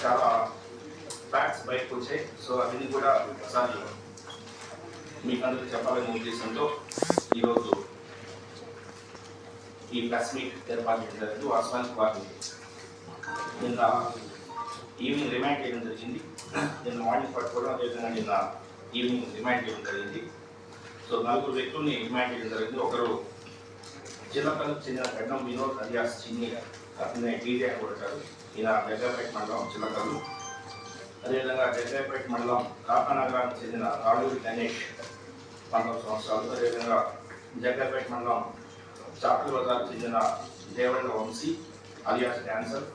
చాలా ఫ్యాక్ట్స్ బయటకు వచ్చాయి సో అవన్నీ కూడా ఒకసారి మీకు అందరికీ చెప్పాలనే ఉద్దేశంతో ఈరోజు ఈ ప్రెస్ మీట్ ఏర్పాటు చేయడం జరిగింది వాస్తవానికి వారిని నిన్న ఈవినింగ్ రిమైండ్ చేయడం జరిగింది నిన్న మార్నింగ్ పట్టుకోవడం అదేవిధంగా నిన్న ఈవినింగ్ రిమైండ్ చేయడం జరిగింది సో నలుగురు వ్యక్తుల్ని రిమైండ్ చేయడం జరిగింది ఒకరు చిన్నపల్లికి చెందిన గడ్డం వినోద్ అలియాస్ చిన్ని అతనే డీజే అని కొడతారు. ఈయన జగ్గపేట మండలం చిన్నపల్లి అదేవిధంగా జగ్గపేట మండలం కాకానగరానికి చెందిన రాడూరి గణేష్ పంతొమ్మిది సంవత్సరాలు. అదేవిధంగా జగ్గపేట మండలం చాపల బజార్కి చెందిన దేవండ వంశీ అలియాస్ డాన్సర్.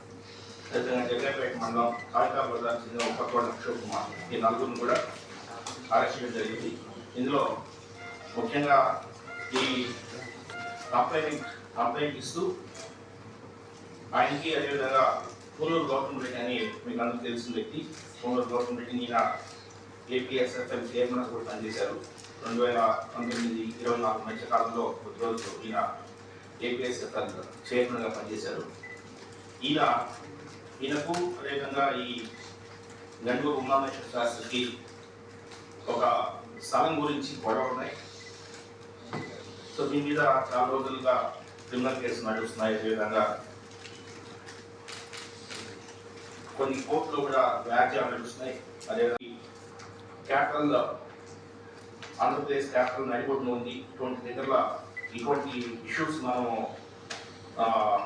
అదేవిధంగా జగ్గపేట మండలం కాళికా బజార్కి చెందిన ఉపకోట అక్షయ్ కుమార్ ఈ నలుగురిని కూడా అరెస్ట్ చేయడం జరిగింది. ఇందులో ముఖ్యంగా ఈ కంప్లైంట్ కంప్లైంట్ ఇస్తూ ఆయనకి అదేవిధంగా పూనూరు గౌతమ్ రెడ్డి అని మీకు అందరూ తెలిసిన వ్యక్తి పూనూరు గౌతమ్ రెడ్డి ఈయన ఏపీఎస్ఎఫ్ఎల్ చైర్మన్ కూడా పనిచేశారు. రెండు వేల పంతొమ్మిది ఇరవై నాలుగు మధ్య కాలంలో కొద్ది రోజులు ఈయన ఏపీఎస్ఎఫ్ఎల్ చైర్మన్గా పనిచేశారు. ఈయన ఈయనకు అదేవిధంగా ఈ గండూరు ఉమామేశ్వర శాస్త్రికి ఒక స్థలం గురించి గొడవ ఉన్నాయి. సో దీని మీద చాలా రోజులుగా క్రిమినల్ కేసులు నడుస్తున్నాయి. అదేవిధంగా కొన్ని కోర్టులో కూడా వ్యాజ్యాలు నడుస్తున్నాయి. అదే క్యాపిటల్ ఆంధ్రప్రదేశ్ క్యాపిటల్ నడిబొడ్డున ఉంది. ఇటువంటి దగ్గర ఇటువంటి ఇష్యూస్ మనం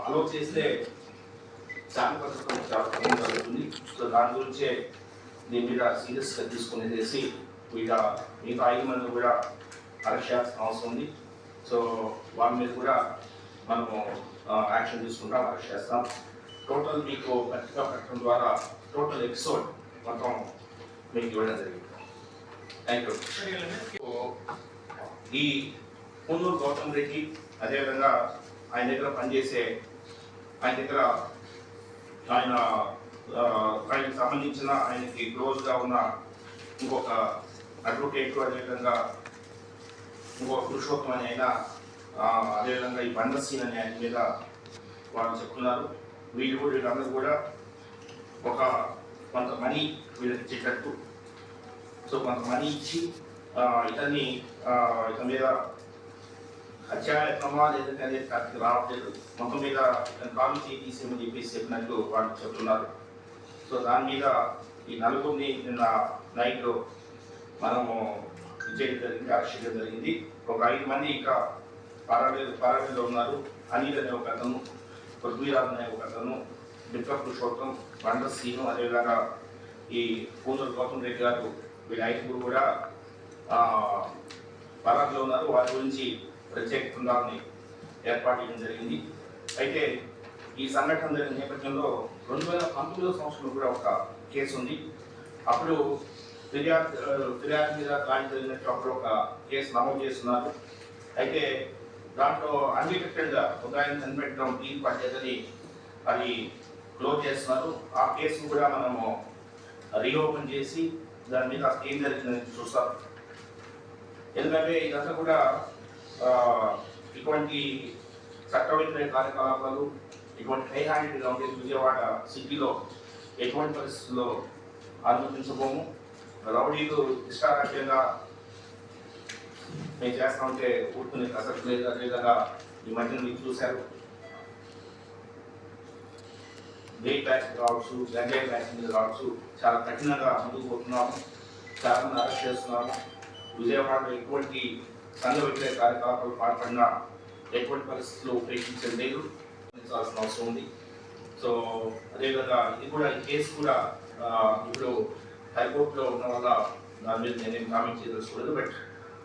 అలో చేస్తే శాంతి చాలా జరుగుతుంది. సో దాని గురించే దీని మీద సీరియస్గా తీసుకునేసి ఇక మిగతా ఐదు మంది కూడా అరెస్ట్ చేయాల్సిన అవసరం ఉంది. సో వాళ్ళ మీద కూడా మనము యాక్షన్ తీసుకుంటాం అరెస్ట్ చేస్తాం. టోటల్ మీకు పత్రికా ప్రకటన ద్వారా టోటల్ ఎపిసోడ్ మొత్తం మీకు ఇవ్వడం జరిగింది. థ్యాంక్ యూ ఈ పూనూరు గౌతమ్ రెడ్డి అదేవిధంగా ఆయన దగ్గర పనిచేసే ఆయన దగ్గర ఆయన ఆయనకి సంబంధించిన ఆయనకి క్లోజ్గా ఉన్న ఇంకొక అడ్వకేట్ అదేవిధంగా ఇంకొక పురుషోత్తం అని ఆయన అదేవిధంగా ఈ బండసీన్ అనే ఆయన మీద వాళ్ళు చెప్తున్నారు. వీళ్ళు కూడా వీళ్ళందరూ కూడా ఒక కొంత మనీ వీళ్ళకి ఇచ్చేటట్టు. సో కొంత మనీ ఇచ్చి ఇతన్ని ఇతని మీద హత్యాయత్నమా లేదంటే అనేది కరెక్ట్ రావట్లేదు. మొత్తం మీద ఇతను కాలు తీసేమని చెప్పేసి చెప్పినట్టు వాళ్ళు చెప్తున్నారు. సో దాని మీద ఈ నలుగురిని నిన్న నైట్ మనము విజయం జరిగింది అరెస్ట్ చేయడం జరిగింది. ఒక ఐదు మంది ఇంకా పరావేలు పారాడీలో ఉన్నారు. అనిల్ అనే ఒక అతను పృథ్వీరాజ్ అనే ఒక అతను బిక్క పురుషోత్తం బండ సీను అదేవిధంగా ఈ పూనూరు గౌతమ్ రెడ్డి గారు వీళ్ళ ఐదుగురు కూడా పారాడీలో ఉన్నారు. వారి గురించి ప్రత్యేక బృందాలని ఏర్పాటు చేయడం జరిగింది. అయితే ఈ సంఘటన జరిగిన నేపథ్యంలో రెండు వేల పంతొమ్మిదో సంవత్సరంలో కూడా ఒక కేసు ఉంది. అప్పుడు ఫిర్యాదు ఫిర్యాదు మీద దాడి జరిగినట్టు అప్పుడు ఒక కేసు నమోదు చేస్తున్నారు. అయితే దాంట్లో అన్డిటెక్టెడ్గా ఒక ఆయన చనిపెట్టడం తీర్పు పడ్డదని అది క్లోజ్ చేస్తున్నారు. ఆ కేసు కూడా మనము రీఓపెన్ చేసి దాని మీద అసలు ఏం జరిగిందని చూస్తాం. ఎందుకంటే ఇదంతా కూడా ఇటువంటి చట్ట వ్యతిరేక కార్యకలాపాలు ఇటువంటి హై హ్యాండెడ్గా ఉండే విజయవాడ సిటీలో ఎటువంటి పరిస్థితుల్లో అనుమతించబోము. రౌడీలు ఇష్టారాజ్యంగా మేము చేస్తా ఉంటే ఊరుకునే కసరత్తు లేదు. అదేవిధంగా ఈ మధ్యన మీరు చూశారు. వెయిట్ బ్యాచ్ కావచ్చు గంజాయి బ్యాచ్ మీద కావచ్చు చాలా కఠినంగా ముందుకు పోతున్నాము. చాలా మంది అరెస్ట్ చేస్తున్నాము విజయవాడలో ఎటువంటి సంఘ వ్యతిరేక కార్యకలాపాలు పాల్పడిన ఎటువంటి పరిస్థితులు ఉపేక్షించడం లేదు. అవసరం ఉంది. సో అదేవిధంగా ఇది కూడా ఈ కేసు కూడా ఇప్పుడు హైకోర్టులో ఉన్న వల్ల దాని మీద నేనేం కామెంట్ చేయదలుచుకోలేదు బట్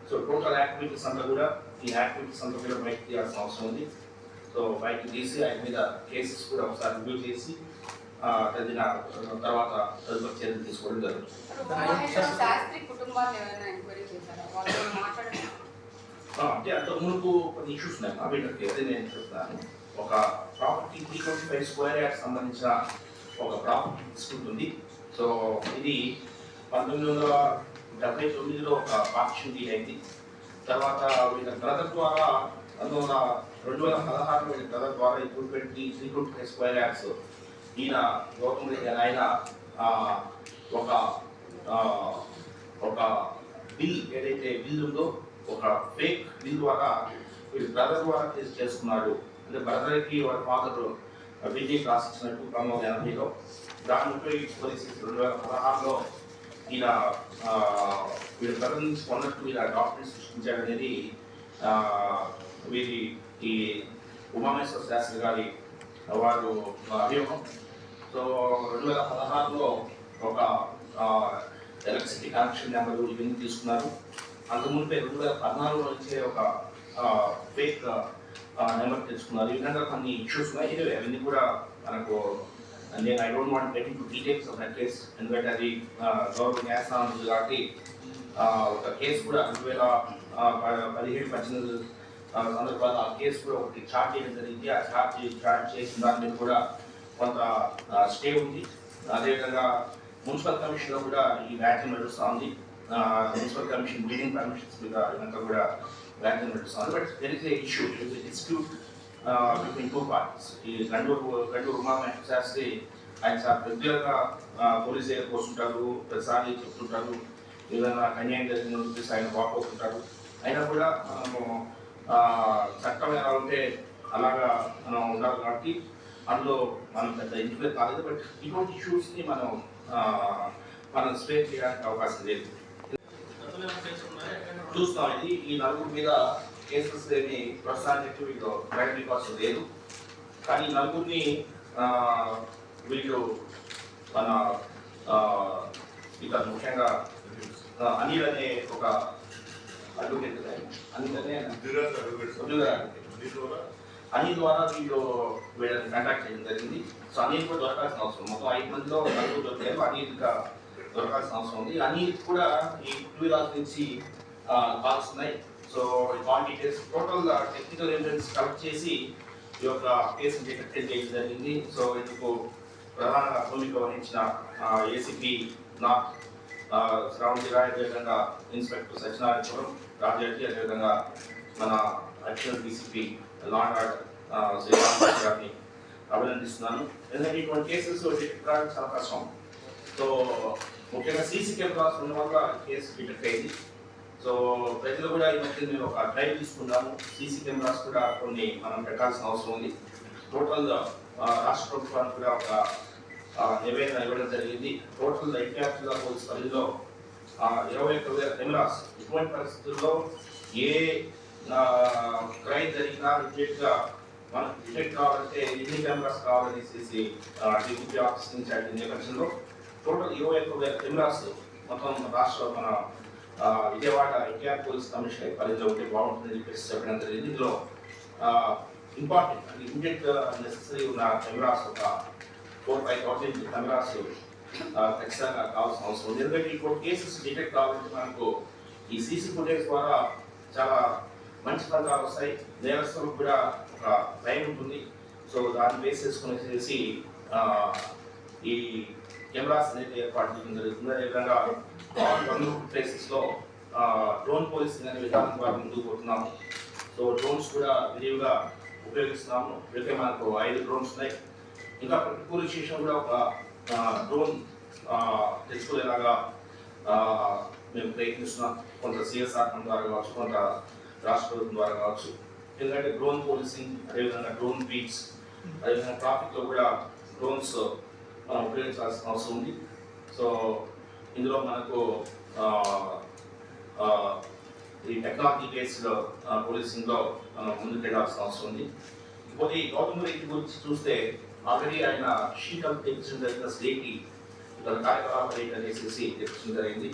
సో టోటల్ యాక్టివిటీస్ అంతా కూడా ఈ యాక్టివిటీస్ అంతా కూడా బయటకు తీయాల్సిన అవసరం ఉంది. సో బయటకు తీసి ఆయన మీద కేసెస్ కూడా ఒకసారి రివ్యూ చేసి తదిన తర్వాత తదుపరి చర్యలు తీసుకోవడం జరుగుతుంది. అంటే అంత మునుపు కొన్ని ఇష్యూస్ ఉన్నాయి. మా బిడ్డకి అదే నేను చెప్తాను. ఒక property three twenty five square yard సంబంధించిన ఒక ప్రాపర్టీ తీసుకుంటుంది. సో ఇది పంతొమ్మిది వందల డెబ్బై తొమ్మిదిలో ఒక పార్టీషన్ అయింది. తర్వాత వీళ్ళ బ్రదర్ ద్వారా పంతొమ్మిది వందల రెండు వేల పదహారులో వీళ్ళ బ్రదర్ ద్వారా ఇప్పుడు పెట్టి ట్వంటీ స్క్వైర్ ట్వంటీ స్క్వేర్ ఈయన గౌతమ్ రెడ్డి ఆయన ఒక ఒక బిల్ ఏదైతే బిల్ ఉందో ఒక ఫేక్ బిల్ ద్వారా వీడు బ్రదర్ ద్వారా కేసు చేసుకున్నాడు. అంటే బ్రదర్కి వాళ్ళ ఫాదర్ బిజీ రాసిచ్చినట్టు పంతొమ్మిది వందల ఎనభైలో దాన్ని ఉపయోగించి పోలీసు రెండు వేల పదహారులో ఈయన ఆ, ప్రకటించుకున్నట్టు కొన్నట్టు ఇలా డాక్యుమెంట్స్ సృష్టించాడనేది వీరి ఈ ఉమామేశ్వర శాస్త్రి గారి వారు అభియోగం. సో రెండు వేల పదహారులో ఒక ఎలక్ట్రిసిటీ కనెక్షన్ నెంబర్ ఇవన్నీ తీసుకున్నారు. అంతకుముందే రెండు వేల పద్నాలుగులో వచ్చే ఒక ఫేక్ నెంబర్ తెచ్చుకున్నారు. ఈ విధంగా కొన్ని ఇష్యూస్ ఉన్నాయి. అవన్నీ కూడా మనకు నేను I don't want get into details of that case ఎందుకంటే అది ఆ, గౌరవ న్యాయస్థానం ఉంది కాబట్టి ఆ, ఒక కేసు కూడా రెండు వేల ఆ, ప- పదిహేడు పద్దెనిమిది ఆ, సందర్భాల్లో ఆ కేసు కూడా ఒకటి చార్జ్ చేయడం జరిగింది ఆ చార్జ్ చార్జ్ చేసిన దాని మీద కూడా కొంత స్టే ఉంది అదేవిధంగా మున్సిపల్ కమిషన్లో కూడా ఈ వ్యాఖ్యలు నడుస్తూ ఉంది ఆ, మున్సిపల్ కమిషన్ బిల్డింగ్ పర్మిషన్స్ మీద ఇదంతా కూడా వ్యాఖ్యలు నడుస్తూ ఉంది but there is a issue dispute parties ఈ గండూరు గండూరు ఉమామేశ్వర శాస్త్రి ఆయన చాలా రెగ్యులర్గా పోలీస్ దగ్గరకు వస్తుంటారు ప్రతిసారి చెప్తుంటారు. ఏదైనా అన్యాయం జరిగిందని చెప్పేసి ఆయన వాక్ అవుతుంటారు అయినా కూడా మనము చట్టం ఎలా ఉంటే అలాగా మనం ఉండాలి కాబట్టి అందులో మనం పెద్ద ఇన్ఫ్లుయెన్స్ కాలేదు. బట్ ఇటువంటి ఇష్యూస్ని మనం మనం స్ప్రే చేయడానికి అవకాశం లేదు. చూస్తాం ఇది. ఈ నలుగురు మీద కేసెస్ ఏమి ప్రస్తుతానికి వీళ్ళు రైట్ రికార్డ్స్ లేదు. కానీ నలుగురిని వీళ్ళు మన ఇక ముఖ్యంగా అనిల్ అనే ఒక అడ్వకేట్ అనిల్ అనే అనిల్ ద్వారా? వీళ్ళు వీళ్ళని కాంటాక్ట్ చేయడం జరిగింది. సో అనిల్ కూడా దొరకాల్సిన అవసరం. మొత్తం ఐదు మందిలో నలుగురు దొరికారు. అనిల్ ఇంకా దొరకాల్సిన అవసరం ఉంది. అనిల్ కూడా ఈ టూ లాస్ నుంచి కాల్స్ ఉన్నాయి. So call details total technical evidence collect చేసి ఈ యొక్క కేసుని డిటెక్ట్ చేయడం జరిగింది. సో ఇందుకు ప్రధాన భూమిక వహించిన ఏసీపీ నార్త్ శ్రావణి రాయ్ అదేవిధంగా ఇన్స్పెక్టర్ సత్యనారాయణపురం రాజాజీ అదేవిధంగా మన additional DCP law and order Sriram గారిని అభినందిస్తున్నాను. ఎందుకంటే ఇటువంటి కేసెస్ డిటెక్ట్ కావడం చాలా కష్టం. సో ముఖ్యంగా సీసీ కెమెరాస్ ఉన్న వల్ల కేసు డిటెక్ట్ అయింది. సో ప్రజలు కూడా ఈ మధ్య మేము ఒక డ్రైవ్ తీసుకున్నాము. సీసీ కెమెరాస్ కూడా కొన్ని మనం పెట్టాల్సిన అవసరం ఉంది. టోటల్ రాష్ట్ర ప్రభుత్వానికి కూడా ఒక నివేదన ఇవ్వడం జరిగింది. టోటల్ ఎన్టీఆర్ జిల్లా పోలీస్ పరిధిలో ఇరవై ఒక్క వేల కెమెరాస్ ఇటువంటి పరిస్థితుల్లో ఏ క్రైమ్ జరిగినా ఇమీడియట్గా మనకు డిటెక్ట్ కావాలంటే ఎన్ని కెమెరాస్ కావాలనేసి డిప్యూటీ ఆఫీస్ నుంచి అడిగిన నేపథ్యంలో. టోటల్ ఇరవై ఒక్క వేల కెమెరాస్ మొత్తం రాష్ట్ర మన విజయవాడ ఎన్టీఆర్ పోలీస్ కమిషనర్ పరిధిలో ఉంటే బాగుంటుందని చెప్పేసి చెప్పడం జరిగింది. ఇందులో ఇంపార్టెంట్ అంటే ఇమీడియట్ నెసెసరీ ఉన్న కెమెరాస్ ఒక ఫోర్ ఫైవ్ థౌసండ్ కెమెరాస్ ఖచ్చితంగా కావాల్సిన అవసరం ఉంది. ఎందుకంటే ఇప్పుడు కేసెస్ డిటెక్ట్ కావాలంటే మనకు ఈ సీసీ ఫుటేజ్ ద్వారా చాలా మంచి ఫలితాలు వస్తాయి. నేరస్తులకు కూడా ఒక టైం ఉంటుంది. సో దాన్ని బేస్ చేసుకుని వచ్చేసి ఈ కెమెరాస్ అనేది ఏర్పాటు చేయడం జరుగుతుంది. అదేవిధంగా కొన్ని ప్లేసెస్లో డ్రోన్ పోలీసింగ్ అనే విధానం ద్వారా ముందుకు పోతున్నాము. సో డ్రోన్స్ కూడా విరివిగా ఉపయోగిస్తున్నాము. ఇప్పటికే మనకు ఐదు డ్రోన్స్ ఉన్నాయి. ఇంకా ప్రతికూల పోలీస్ కూడా ఒక డ్రోన్ తెచ్చుకునేలాగా మేము ప్రయత్నిస్తున్నాం. కొంత సిఎస్ఆర్ ఫండ్ ద్వారా కావచ్చు కొంత రాష్ట్ర ప్రభుత్వం ద్వారా కావచ్చు. ఎందుకంటే డ్రోన్ పోలీసింగ్ అదేవిధంగా డ్రోన్ బీట్స్ అదేవిధంగా ట్రాఫిక్లో కూడా డ్రోన్స్ మనం ఉపయోగించాల్సిన అవసరం ఉంది. సో ఇందులో మనకు ఈ టెక్నాలజీ బేస్డ్ పోలీసింగ్లో మనం ముందుకెళ్ళాల్సిన అవసరం ఉంది. ఇకపోతే ఈ గౌతమ్ రెడ్డి గురించి చూస్తే ఆల్రెడీ ఆయన షీటప్ తెప్పించడం జరిగిన స్టేట్కి ఇతర కార్యకలాపాలు ఏంటనేసి తెప్పించడం జరిగింది.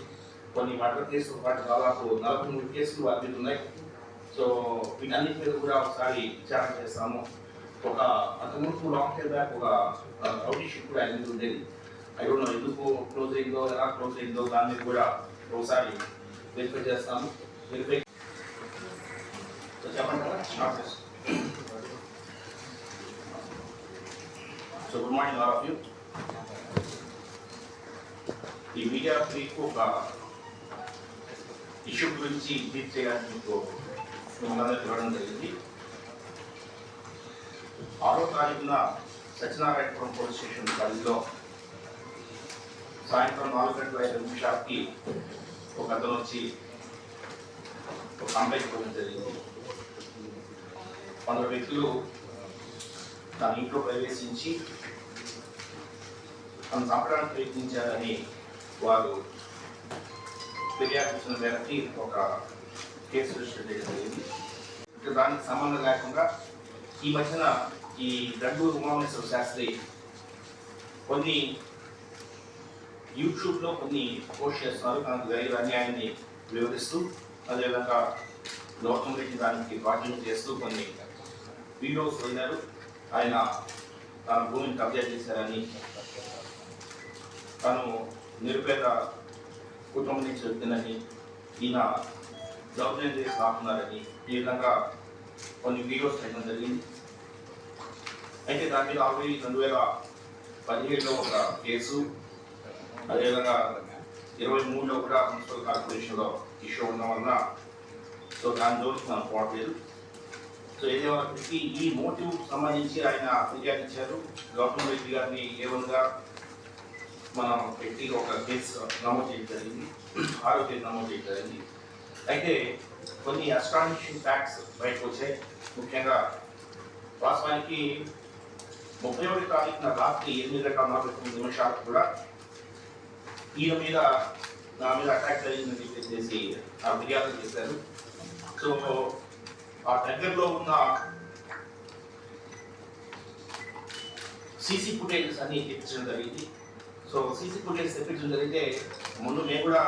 కొన్ని మర్డర్ కేసులు పాటు దాదాపు నలభై మూడు కేసులు వారి ఉన్నాయి సో వీటన్నిటి మీద కూడా ఒకసారి విచారణ చేస్తాము. ఒక అంతకుముందు లాంగ్ టైం బ్యాక్ ఒక రౌడీ షీట్ కూడా ఆయన ఉండేది. ఐ డోంట్ నో ఎందుకు క్లోజ్ అయిందో ఎలా క్లోజ్ అయిందో దాన్ని కూడా ఒకసారి వెరిఫై చేస్తాము. వెరిఫై చెప్పండి స్టార్ట్ చేస్తాం. So good morning all of you ఈ మీడియా మీకు ఒక ఇష్యూ గురించి బ్రీఫ్ చేయడానికి మీకు మిమ్మల్ని ఇవ్వడం జరిగింది. ఆరో తారీఖున సత్యనారాయణపురం పోలీస్ స్టేషన్ పరిధిలో సాయంత్రం నాలుగు గంటల ఐదు నిమిషాలకి ఒక అతను వచ్చి ఒక కంప్లైంట్ ఇవ్వడం జరిగింది. కొందరు వ్యక్తులు తన ఇంట్లో ప్రవేశించి తను చంపడానికి ప్రయత్నించారని వారు ఫిర్యాదు ఇచ్చిన మేరకి ఒక కేసు రిజిస్టర్ చేయడం జరిగింది. ఇక దానికి సంబంధం లేకుండా ఈ మధ్యన ఈ గండూరు ఉమామేశ్వర శాస్త్రి కొన్ని యూట్యూబ్లో కొన్ని పోస్ట్ చేస్తున్నారు. తనకు జరిగిన అన్యాయాన్ని వివరిస్తూ అదేవిధంగా లోకం రెడ్డి దానికి బాధ్యత చేస్తూ కొన్ని వీడియోస్ వెళ్ళారు ఆయన తన భూమిని కబ్జా చేశారని తను నిరుపేద కుటుంబం నుంచి వెళ్తుందని ఈయన దౌర్జన్యం చేసి ఆపుతున్నారని ఈ విధంగా కొన్ని వీడియోస్ చేయడం జరిగింది. అయితే దాని మీద ఆల్రెడీ రెండు వేల పదిహేడులో ఒక కేసు అదేవిధంగా ఇరవై మూడులో కూడా మున్సిపల్ కార్పొరేషన్లో ఇష్యూ ఉండడం వలన సో దాని జోలికి మనం పోవట్లేదు. సో ఏదేమైనప్పటికీ ఈ మోటివ్ సంబంధించి ఆయన ఫిర్యాదు ఇచ్చారు. గౌతమ్ రెడ్డి గారిని ఏ విధంగా మనం పెట్టి ఒక కేసు నమోదు చేయడం జరిగింది. ఆరోగ్యం నమోదు చేయడం జరిగింది. అయితే కొన్ని అస్టానిషింగ్ ఫ్యాక్ట్స్ బయటకు వచ్చాయి. ముఖ్యంగా వాస్తవానికి ముప్పై ఒకటి తారీఖున రాత్రి ఎనిమిది గంటల నలభై తొమ్మిది నిమిషాలకు కూడా ఈయన మీద నా మీద అటాక్ జరిగిందని చెప్పేసి ఆ ఫిర్యాదు చేశారు. సో ఆ దగ్గరలో ఉన్న సీసీ ఫుటేజెస్ అన్ని తెప్పించడం జరిగింది. సో సీసీ ఫుటేజ్ తెప్పించడం జరిగితే ముందు మేము కూడా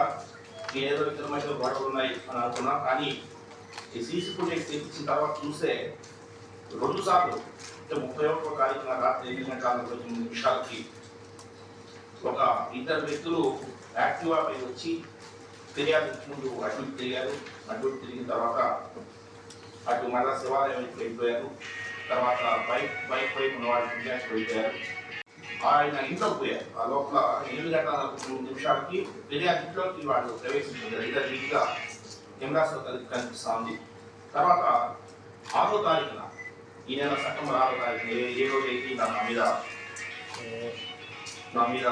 ఏదో ఇతర మధ్య గొడవలు ఉన్నాయి అని అనుకున్నాం. కానీ ఈ సీసీ ఫుటేజ్ తెప్పించిన తర్వాత చూస్తే రెండు సార్లు అంటే ముప్పై ఒకటో తారీఖున రాత్రి ఎనిమిది గంటల నలభై నిమిషాలకి ఒక ఇద్దరు వ్యక్తులు యాక్టివా పై వచ్చి ఫిర్యాదు ముందు అటు తిరిగారు అటు తిరిగిన తర్వాత అటు మళ్ళా శివాలయం వైపు వెళ్ళిపోయారు తర్వాత బైక్ బైక్ పై ఉన్న వాళ్ళు ఫిర్యాదు వెళ్ళిపోయారు ఆయన ఇంట్లోకి పోయారు ఆ లోపల ఎనిమిది గంటల నలభై నిమిషాలకి ఫిర్యాదు ఇంట్లోకి వాళ్ళు ప్రవేశించారు ఇద్దరు వీటిగా కెమెరాస్లో కలిపి కనిపిస్తా ఉంది తర్వాత ఆరో తారీఖున ఈ నెల సెప్టెంబర్ ఆరో తారీఖున ఏ ఏ నా మీద నా మీద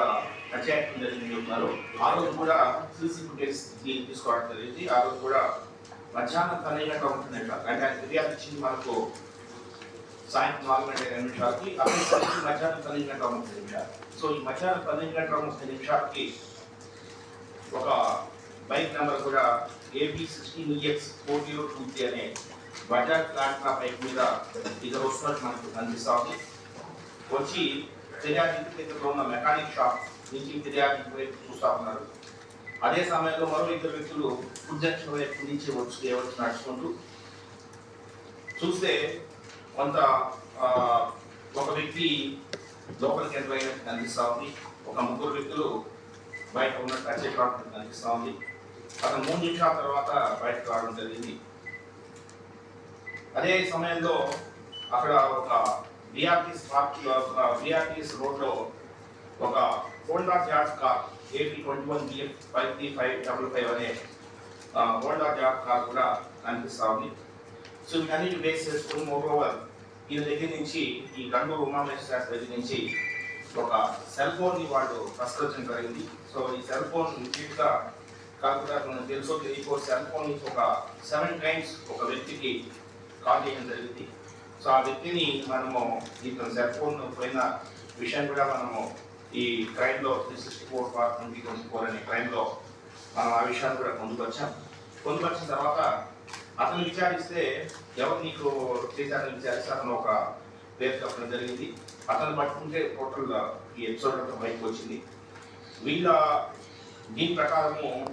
అత్యాక్షన్ జరిగింది ఉన్నారు ఆ రోజు కూడా సీసీ ఫుటేజ్ తీసుకోవడం జరిగింది. ఆ రోజు కూడా మధ్యాహ్నం పన్నెండు గంటల ఉంటుందంట. అంటే ఆయన ఫిర్యాదు ఇచ్చింది మనకు సాయంత్రం నాలుగు గంటల ఇరవై నిమిషాలకి అప్పటికి మధ్యాహ్నం పన్నెండు గంటల ముప్పై నిమిషాలు సో ఈ మధ్యాహ్నం పన్నెండు గంటల ముప్పై నిమిషాలకి ఒక బైక్ నెంబర్ కూడా AP sixteen EX four zero two three అనే బజాజ్ ప్లాట్నా పైపు మీద ఇద్దరు వస్తున్నట్టు మనకు కనిపిస్తా ఉంది. వచ్చి ఫిర్యాదు దగ్గరలో ఉన్న మెకానిక్ షాప్ నుంచి ఫిర్యాదు వైపు చూస్తా ఉన్నారు. అదే సమయంలో మరో ఇద్దరు వ్యక్తులు ఫుడ్ వైపు నుంచి వచ్చి వచ్చి నడుచుకుంటూ చూస్తే కొంత ఒక వ్యక్తి లోపలికి ఎంటర్ అయినట్టు కనిపిస్తూ ఉంది. ఒక ముగ్గురు వ్యక్తులు బయట ఉన్నట్టు అచ్చే కనిపిస్తూ ఉంది. అతను మూడు నిమిషాల తర్వాత బయటకు రావడం జరిగింది. అదే సమయంలో అక్కడ ఒక బిఆర్టీఎస్ పార్క్ బిఆర్టీస్ రోడ్లో ఒక Honda Jazz car AP twenty one BF five three five double five అనే హోండా జాట్ కార్ కూడా కనిపిస్తూ ఉంది. సో వీటన్నిటి బేస్ చేసుకుని మోరోవర్ ఈయన దగ్గర నుంచి ఈ గండూరు ఉమామేశ్వర శాస్త్రి దగ్గర నుంచి ఒక సెల్ ఫోన్ని వాళ్ళు ప్రశ్నించడం జరిగింది. సో ఈ సెల్ ఫోన్గా కాకుండా మనకు తెలుసో తెలియకో సెల్ ఫోన్ నుంచి ఒక సెవెన్ టైమ్స్ ఒక వ్యక్తికి కాల్ చేయడం జరిగింది. సో ఆ వ్యక్తిని మనము ఇతను సెల్ ఫోన్ పోయిన విషయం కూడా మనము ఈ క్రైమ్లో three sixty four part twenty twenty four అనే మనం ఆ విషయాన్ని కూడా పొందుకొచ్చాం. పొందుకొచ్చిన తర్వాత అతను విచారిస్తే ఎవరు నీకు చేశారని విచారిస్తే అతను ఒక పేరు చెప్పడం జరిగింది. అతను పట్టుకుంటే టోటల్గా ఈ ఎపిసోడ్ అంతా బయటకు వచ్చింది. వీళ్ళ దీని ప్రకారము